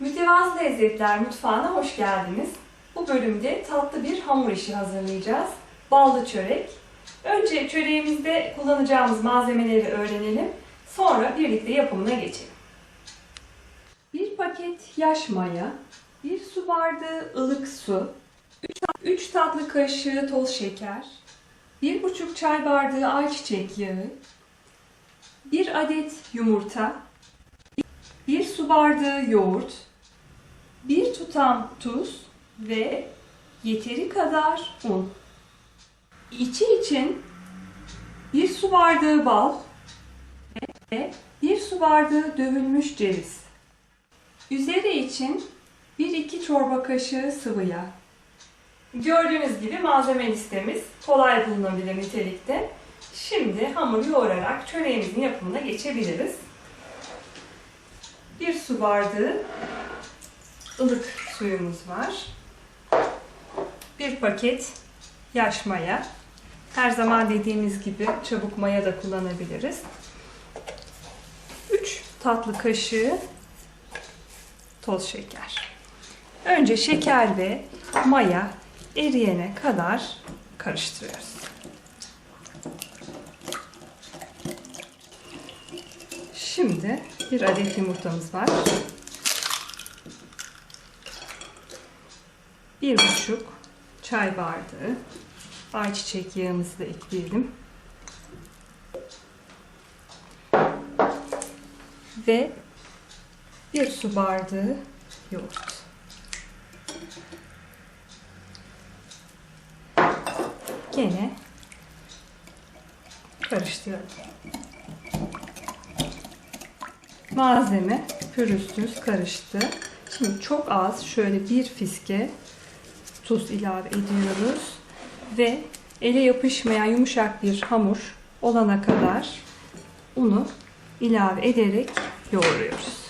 Mütevazı Lezzetler Mutfağı'na hoş geldiniz. Bu bölümde tatlı bir hamur işi hazırlayacağız. Ballı çörek. Önce çöreğimizde kullanacağımız malzemeleri öğrenelim. Sonra birlikte yapımına geçelim. Bir paket yaş maya, bir su bardağı ılık su, 3 tatlı kaşığı toz şeker, 1,5 çay bardağı ayçiçek yağı, 1 adet yumurta, 1 su bardağı yoğurt, 1 tutam tuz ve yeteri kadar un. İçi için 1 su bardağı bal ve 1 su bardağı dövülmüş ceviz. Üzeri için 1-2 çorba kaşığı sıvı yağ. Gördüğünüz gibi malzeme listemiz kolay bulunabilir nitelikte. Şimdi hamuru yoğurarak çöreğimizin yapımına geçebiliriz. Bir su bardağı ılık suyumuz var. Bir paket yaş maya. Her zaman dediğimiz gibi çabuk maya da kullanabiliriz. 3 tatlı kaşığı toz şeker. Önce şeker ve maya eriyene kadar karıştırıyoruz. Şimdi bir adet yumurtamız var. Bir buçuk çay bardağı ayçiçek yağımızı da ekleyelim. Ve bir su bardağı yoğurt. Gene karıştıralım. Malzeme pürüzsüz karıştı. Şimdi çok az şöyle bir fiske tuz ilave ediyoruz ve ele yapışmayan yumuşak bir hamur olana kadar unu ilave ederek yoğuruyoruz.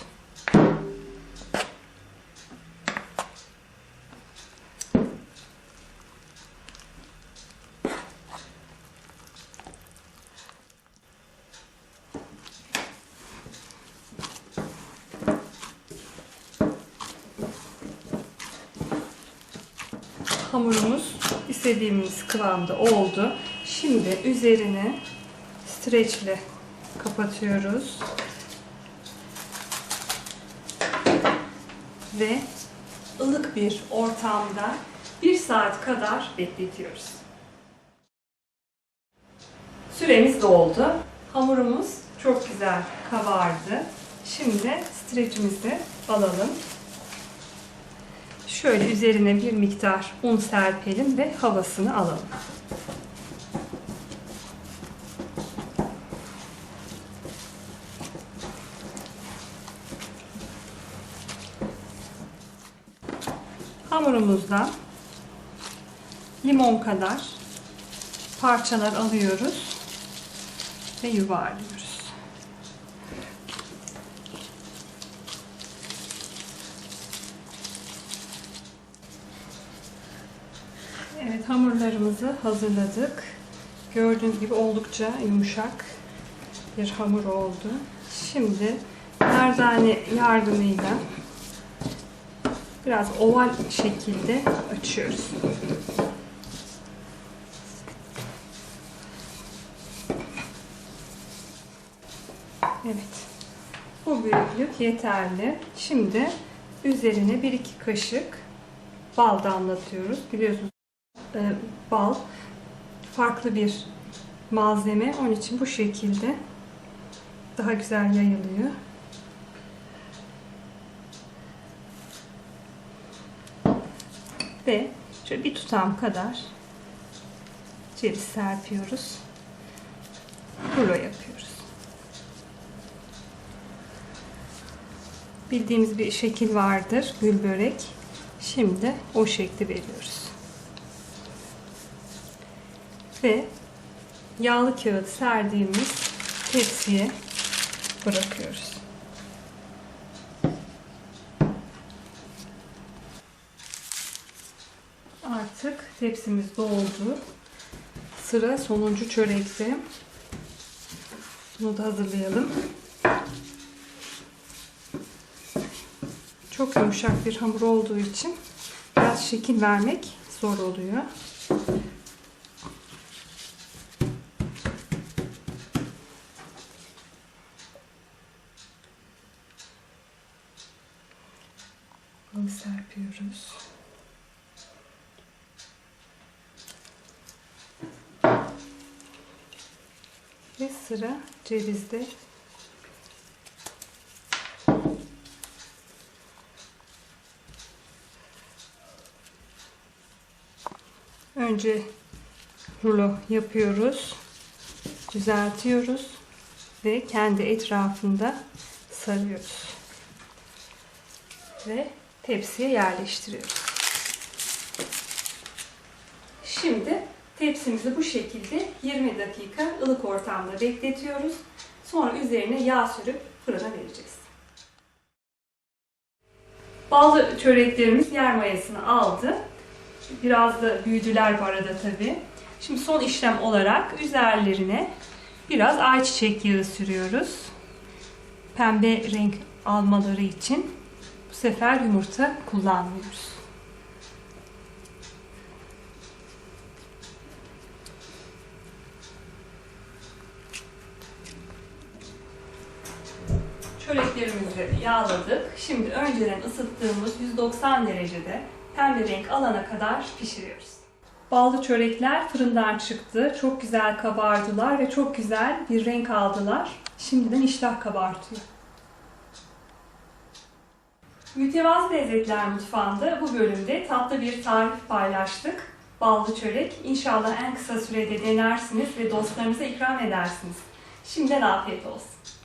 Hamurumuz istediğimiz kıvamda oldu. Şimdi üzerine streçle kapatıyoruz. Ve ılık bir ortamda bir saat kadar bekletiyoruz. Süremiz doldu. Hamurumuz çok güzel kabardı. Şimdi streçimizi alalım. Şöyle üzerine bir miktar un serpelim ve havasını alalım. Hamurumuzdan limon kadar parçalar alıyoruz ve yuvarlıyoruz. Evet hamurlarımızı hazırladık. Gördüğünüz gibi oldukça yumuşak bir hamur oldu. Şimdi merdane yardımıyla biraz oval şekilde açıyoruz. Evet. Bu büyüklük yeterli. Şimdi üzerine 1-2 kaşık bal damlatıyoruz. Biliyorsunuz e, bal farklı bir malzeme. Onun için bu şekilde daha güzel yayılıyor. Ve şöyle bir tutam kadar ceviz serpiyoruz. Rulo yapıyoruz. Bildiğimiz bir şekil vardır. Gül börek. Şimdi o şekli veriyoruz. Ve yağlı kağıt serdiğimiz tepsiye bırakıyoruz. Artık tepsimiz doldu. Sıra sonuncu çörekte. Bunu da hazırlayalım. çok yumuşak bir hamur olduğu için biraz şekil vermek zor oluyor. Bunu serpiyoruz. Ve sıra cevizde. Önce rulo yapıyoruz. Düzeltiyoruz ve kendi etrafında sarıyoruz. Ve tepsiye yerleştiriyoruz. Şimdi tepsimizi bu şekilde 20 dakika ılık ortamda bekletiyoruz. Sonra üzerine yağ sürüp fırına vereceğiz. Ballı çöreklerimiz yer mayasını aldı. Biraz da büyüdüler bu arada tabi. Şimdi son işlem olarak üzerlerine biraz ayçiçek yağı sürüyoruz. Pembe renk almaları için bu sefer yumurta kullanmıyoruz. Çöreklerimizi yağladık. Şimdi önceden ısıttığımız 190 derecede pembe renk alana kadar pişiriyoruz. Ballı çörekler fırından çıktı. Çok güzel kabardılar ve çok güzel bir renk aldılar. Şimdiden iştah kabartıyor. Mütevazı Lezzetler Mutfağı'nda bu bölümde tatlı bir tarif paylaştık. Ballı çörek. İnşallah en kısa sürede denersiniz ve dostlarınıza ikram edersiniz. Şimdiden afiyet olsun.